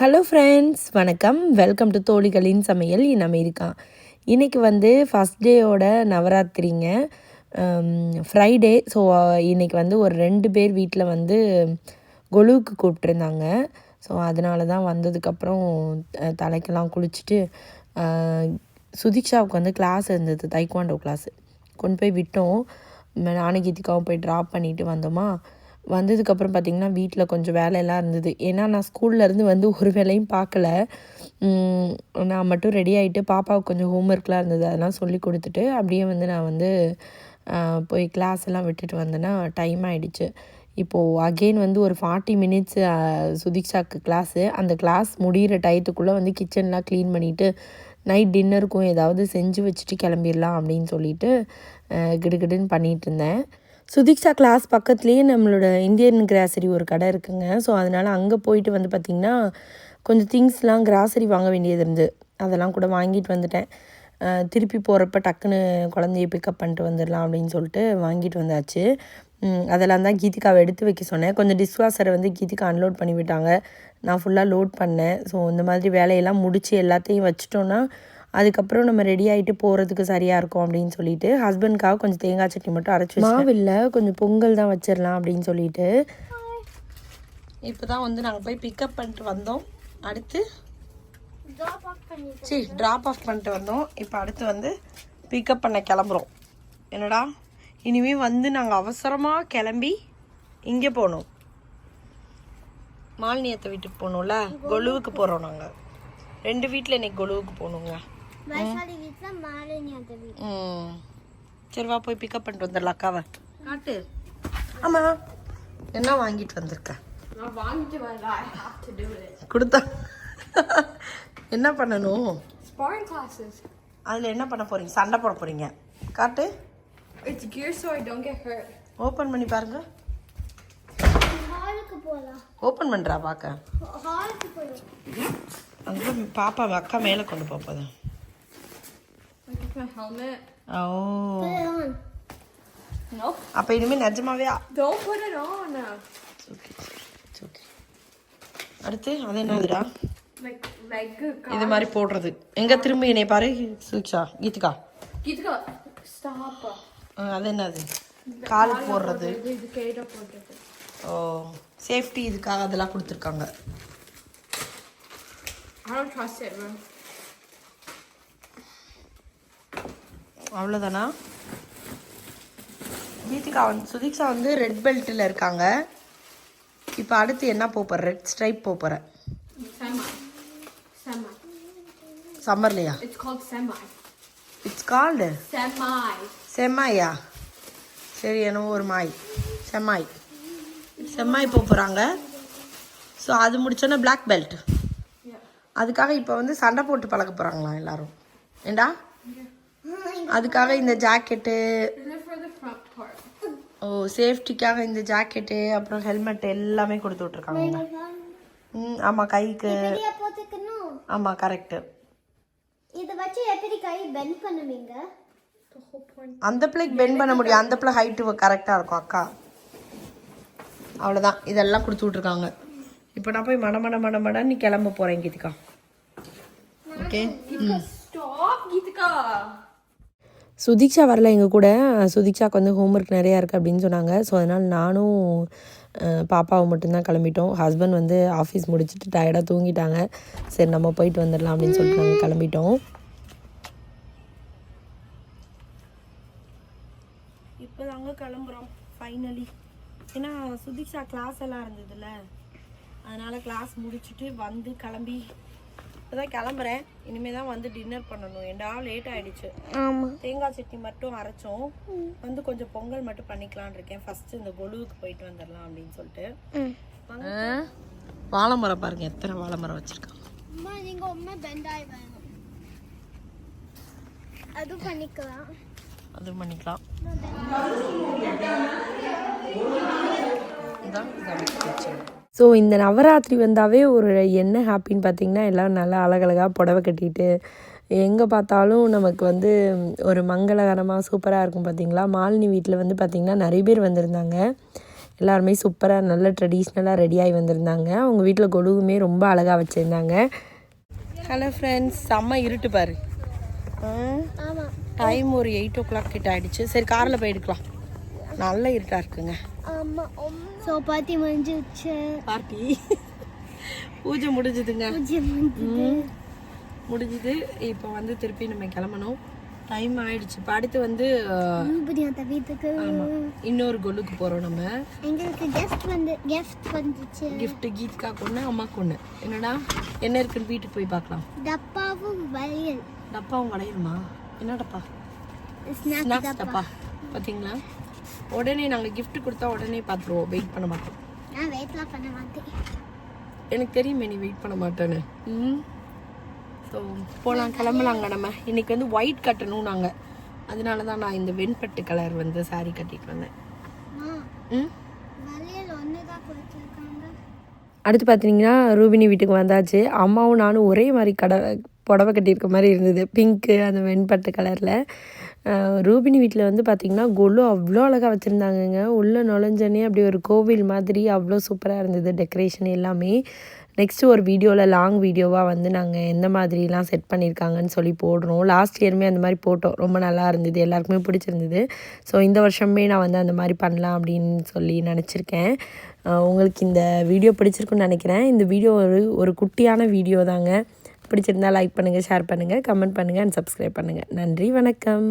Hello friends வணக்கம். Welcome to தோழிகளின் சமையல். இன் அமெரிக்கா இன்றைக்கி வந்து ஃபஸ்ட் டேயோட நவராத்திரிங்க. ஃப்ரைடே ஸோ இன்றைக்கி வந்து ஒரு ரெண்டு பேர் வீட்டில் வந்து கொலுவுக்கு கூப்பிட்ருந்தாங்க ஸோ அதனால தான் வந்ததுக்கப்புறம் தலைக்கெல்லாம் குளிச்சுட்டு அஹ், சுதீக்ஷாவுக்கு வந்து கிளாஸ் இருந்தது. தைக்வாண்டோ கிளாஸ் கொண்டு போய் விட்டோம். ம- கீதிக்காவும் போய் ட்ராப் பண்ணிவிட்டு வந்தோமா. வந்ததுக்கப்புறம் பார்த்திங்கன்னா வீட்டில் கொஞ்சம் வேலையெல்லாம் இருந்தது. ஏன்னா நான் ஸ்கூல்ல இருந்து வந்து ஒரு வேலையும் பார்க்கல நான் மட்டும் ரெடி ஆகிட்டு பாப்பாவுக்கு கொஞ்சம் ஹோம்ஒர்க்லாம் இருந்தது. அதெல்லாம் சொல்லி கொடுத்துட்டு அப்படியே வந்து நான் வந்து போய் கிளாஸ் எல்லாம் விட்டுட்டு வந்தேன்னா டைம் ஆகிடுச்சு இப்போது அகெயின் வந்து ஒரு ஃபார்ட்டி மினிட்ஸ் சுதிக்ஷாக்கு கிளாஸு அந்த கிளாஸ் முடிகிற டயத்துக்குள்ளே வந்து கிச்சன்லாம் க்ளீன் பண்ணிவிட்டு நைட் டின்னருக்கும் ஏதாவது செஞ்சு வச்சுட்டு கிளம்பிடலாம் அப்படின்னு சொல்லிட்டு கிடுகிடுன்னு பண்ணிகிட்டு இருந்தேன். சுதீக்ஷா கிளாஸ் பக்கத்துலேயே நம்மளோட இந்தியன் கிராசரி ஒரு கடை இருக்குங்க. ஸோ அதனால் அங்கே போயிட்டு வந்து பார்த்திங்கன்னா கொஞ்சம் திங்ஸ்லாம் கிராசரி வாங்க வேண்டியது இருந்து அதெல்லாம் கூட வாங்கிட்டு வந்துட்டேன். திருப்பி போகிறப்ப டக்குன்னு குழந்தைய பிக்கப் பண்ணிட்டு வந்துடலாம் அப்படின்னு சொல்லிட்டு வாங்கிட்டு வந்தாச்சு. அதெல்லாம் தான் கீதிகாவை எடுத்து வைக்க சொன்னேன். கொஞ்சம் டிஷ்வாஷரை வந்து கீதிகா அன்லோட் பண்ணிவிட்டாங்க. நான் ஃபுல்லாக லோட் பண்ணேன். ஸோ இந்த மாதிரி வேலையெல்லாம் முடித்து எல்லாத்தையும் வச்சிட்டோன்னா அதுக்கப்புறம் நம்ம ரெடி ஆகிட்டு போகிறதுக்கு சரியாக இருக்கும் அப்படின்னு சொல்லிட்டு ஹஸ்பண்ட்காக கொஞ்சம் தேங்காய் சட்னி மட்டும் அரைச்சி மாவில்லை கொஞ்சம் பொங்கல் தான் வச்சிடலாம் அப்படின்னு சொல்லிட்டு. இப்போ தான் வந்து நாங்கள் போய் பிக்கப் பண்ணிட்டு வந்தோம். அடுத்து சரி ட்ராப் ஆஃப் பண்ணிட்டு வந்தோம். இப்போ அடுத்து வந்து பிக்கப் பண்ண கிளம்புறோம். என்னடா? இனிமே வந்து நாங்கள் அவசரமாக கிளம்பி இங்கே போகணும். மாலினியத்தை வீட்டுக்கு போகணும்ல? கொலுவுக்கு போகிறோம் நாங்கள் ரெண்டு வீட்டில் இன்னைக்கு கொலுவுக்கு போகணுங்க. வைசாலி வீட்ல மாலினி அந்த வீட். ம். சரி வா போய் பிக்கப் பண்ணிட்டு வந்துடலாம் அக்காவை. காட்டு. ஆமாம் என்ன வாங்கிட்டு வந்திருக்க? நான் வாங்கிட்டு வரல. ஐ கொடுத்தா. என்ன பண்ணணும்? அதில் என்ன பண்ண போறீங்க? சண்டை போட போறீங்க. காட்டு. It's gear so I don't get hurt. Open பண்ணி பாருங்க. ஹாலுக்கு போலாம். ஓப்பன் பண்ணுறா பார்க்க ஹாலுக்கு போலாம். அங்கே பாப்பா அக்கா மேலே கொண்டு போப்பது I get my helmet. O put it on. Nope. அப்போ இனிமேல் நிஜமாவே don't put it on. Okay okay அடுத்து அது என்னதுடா? Like leg இது மாதிரி போடுறது. எங்க திரும்பி என்னை பாரு சுவிக்ஷா கீதிகா Geetika stop. அது என்னது? காலுக்கு போடுறது. இது கேட்ட போடுறது. ஓ சேஃப்டி இதுக்காக அதெல்லாம் கொடுத்துருக்காங்க. I don't trust it bro. அவ்வளோதானா கீதிகா வந்து சுதீக்ஷா வந்து ரெட் பெல்ட்டில் இருக்காங்க. இப்போ அடுத்து என்ன போகிற ரெட் ஸ்ட்ரைப் போகிற semi semi சம்மர்லையா? இட்ஸ் கால்டு செம்மாயா சரி என்னவோ ஒரு மாய். செம்மாய் செம்மாய் போக போகிறாங்க ஸோ அது முடிச்சோன்னே பிளாக் பெல்ட் அதுக்காக இப்போ வந்து சண்டை போட்டு பழக போகிறாங்களாம் எல்லாரும்? ஏண்டா? அதுக்காக இந்த ஜாக்கெட்டு. ஓ சேஃப்டிக்காக இந்த ஜாக்கெட்டு அப்புறம் ஹெல்மெட் எல்லாமே கொடுத்து விட்ருக்காங்க ம் ஆமாம் கைக்கு. ஆமாம் கரெக்டு இத வச்சு எப்படி கை பெண்ட் பண்ணுவீங்க? அந்த பிள்ளைக்கு பெண்ட் பண்ண முடியும். அந்த பிள்ளை ஹைட்டு கரெக்டாக இருக்கும் அக்கா. அவ்வளோதான் இதெல்லாம் கொடுத்து விட்ருக்காங்க இப்போ நான் போய் மட மட மட மடன்னு கிளம்ப போகிறேன் Geetika. Okay stop Geetika Sudiksha வரல எங்கள் கூட. சுதீக்ஷாக்கு வந்து ஹோம்ஒர்க் நிறையா இருக்குது அப்படின்னு சொன்னாங்க. ஸோ அதனால் நானும் பாப்பாவை மட்டும்தான் கிளம்பிட்டோம். ஹஸ்பண்ட் வந்து ஆஃபீஸ் முடிச்சுட்டு டயர்டாக தூங்கிட்டாங்க. சரி நம்ம போயிட்டு வந்துடலாம் அப்படின்னு சொல்லிட்டு நாங்கள் கிளம்பிட்டோம். இப்போ தாங்க கிளம்புறோம் ஃபைனலி ஏன்னா சுதீக்ஷா கிளாஸ் எல்லாம் இருந்ததுல்ல. அதனால் கிளாஸ் முடிச்சுட்டு வந்து கிளம்பி இப்போ தான் கிளம்புறேன். இனிமேல் தான் வந்து டின்னர் பண்ணணும். ஏண்டா லேட் ஆயிடுச்சு. ஆமா. தேங்காய் சட்னி மட்டும் அரைச்சோம். வந்து கொஞ்சம் பொங்கல் மட்டும் பண்ணிக்கலாம்னு இருக்கேன். ஃபர்ஸ்ட் இந்த கொலுவுக்கு போயிட்டு வந்துடலாம் அப்படின்னு சொல்லிட்டு. வாழை மரம் பாருங்க. எத்தனை வாழை மரம் வச்சிருக்காங்க அது பண்ணிக்கலாம். அது பண்ணிக்கலாம். ஸோ இந்த நவராத்திரி வந்தாவே ஒரு என்ன ஹாப்பின்னு பார்த்தீங்கன்னா எல்லாம் நல்லா அழகழகாக புடவை கட்டிட்டு எங்கே பார்த்தாலும் நமக்கு வந்து ஒரு மங்களகரமாக சூப்பராக இருக்கும் பார்த்தீங்களா மாலினி வீட்டில் வந்து பார்த்திங்கன்னா நிறைய பேர் வந்திருந்தாங்க. எல்லாருமே சூப்பராக நல்ல ட்ரெடிஷ்னலாக ரெடியாகி வந்திருந்தாங்க. அவங்க வீட்டில் கொலுவுமே ரொம்ப அழகாக வச்சுருந்தாங்க. ஹலோ ஃப்ரெண்ட்ஸ் செம்ம இருட்டு பாரு. ஆமாம் டைம் ஒரு எயிட் ஓ கிளாக் கிட்ட ஆயிடுச்சு. சரி காரில் போய் எடுக்கலாம். நல்ல இருட்டாக இருக்குங்க. ஸோ பாத்தி முடிஞ்சிச்சு பார்ட்டி பூஜை முடிஞ்சுதுங்க. முடிஞ்சுது. இப்போ வந்து திருப்பி நம்ம கிளம்பணும். டைம் ஆயிடுச்சு. இப்போ அடுத்து வந்து வீட்டுக்கு. இன்னொரு கொல்லுக்கு போகிறோம் நம்ம. எங்களுக்கு கெஸ்ட் வந்து கெஸ்ட் வந்துச்சு. Gift கீத்கா கொண்டு அம்மா கொண்டு என்னடா? என்ன இருக்குன்னு வீட்டுக்கு போய் பார்க்கலாம். டப்பாவும் வளையல். டப்பாவும் கடையுமா என்ன டப்பா? ஸ்நாக்ஸ் டப்பா. பார்த்தீங்களா உடனே நாங்கள் gift கொடுத்தா உடனே பார்த்துருவோம். வெயிட் பண்ண மாட்டோம். நான் வெயிட்லாம் பண்ண மாட்டேன். எனக்கு தெரியுமே நீ வெயிட் பண்ண மாட்டேன்னு. ம். ஸோ போகலாம் கிளம்பலாங்க நம்ம. இன்னைக்கு வந்து ஒயிட் கட்டணும் நாங்கள் அதனால தான் நான் இந்த வெண்பட்டு கலர் வந்து saree கட்டிட்டு வந்தேன். ம்? அடுத்து பார்த்தீங்கன்னா ரூபினி வீட்டுக்கு வந்தாச்சு. அம்மாவும் நானும் ஒரே மாதிரி கடை புடவை கட்டியிருக்க மாதிரி இருந்தது. பிங்க்கு அந்த வெண்பட்டு கலரில் ரூபினி வீட்டில் வந்து பார்த்திங்கன்னா கொலு அவ்வளோ அழகாக வச்சுருந்தாங்கங்க. உள்ளே நுழைஞ்சோன்னே அப்படி ஒரு கோவில் மாதிரி அவ்வளோ சூப்பராக இருந்தது டெக்கரேஷன் எல்லாமே. நெக்ஸ்ட்டு ஒரு வீடியோவில் லாங் வீடியோவாக வந்து நாங்கள் எந்த மாதிரிலாம் செட் பண்ணியிருக்காங்கன்னு சொல்லி போடுறோம். லாஸ்ட் இயருமே அந்த மாதிரி போட்டோம். ரொம்ப நல்லா இருந்தது. எல்லாருக்குமே பிடிச்சிருந்தது. ஸோ இந்த வருஷமே நான் வந்து அந்த மாதிரி பண்ணலாம் அப்படின்னு சொல்லி நினச்சிருக்கேன். உங்களுக்கு இந்த வீடியோ பிடிச்சிருக்குன்னு நினைக்கிறேன். இந்த வீடியோ ஒரு ஒரு குட்டியான வீடியோ தாங்க பிடிச்சிருந்தா லைக் பண்ணுங்கள் ஷேர் பண்ணுங்கள் கமெண்ட் பண்ணுங்கள் அண்ட் சப்ஸ்கிரைப் பண்ணுங்கள் நன்றி வணக்கம்.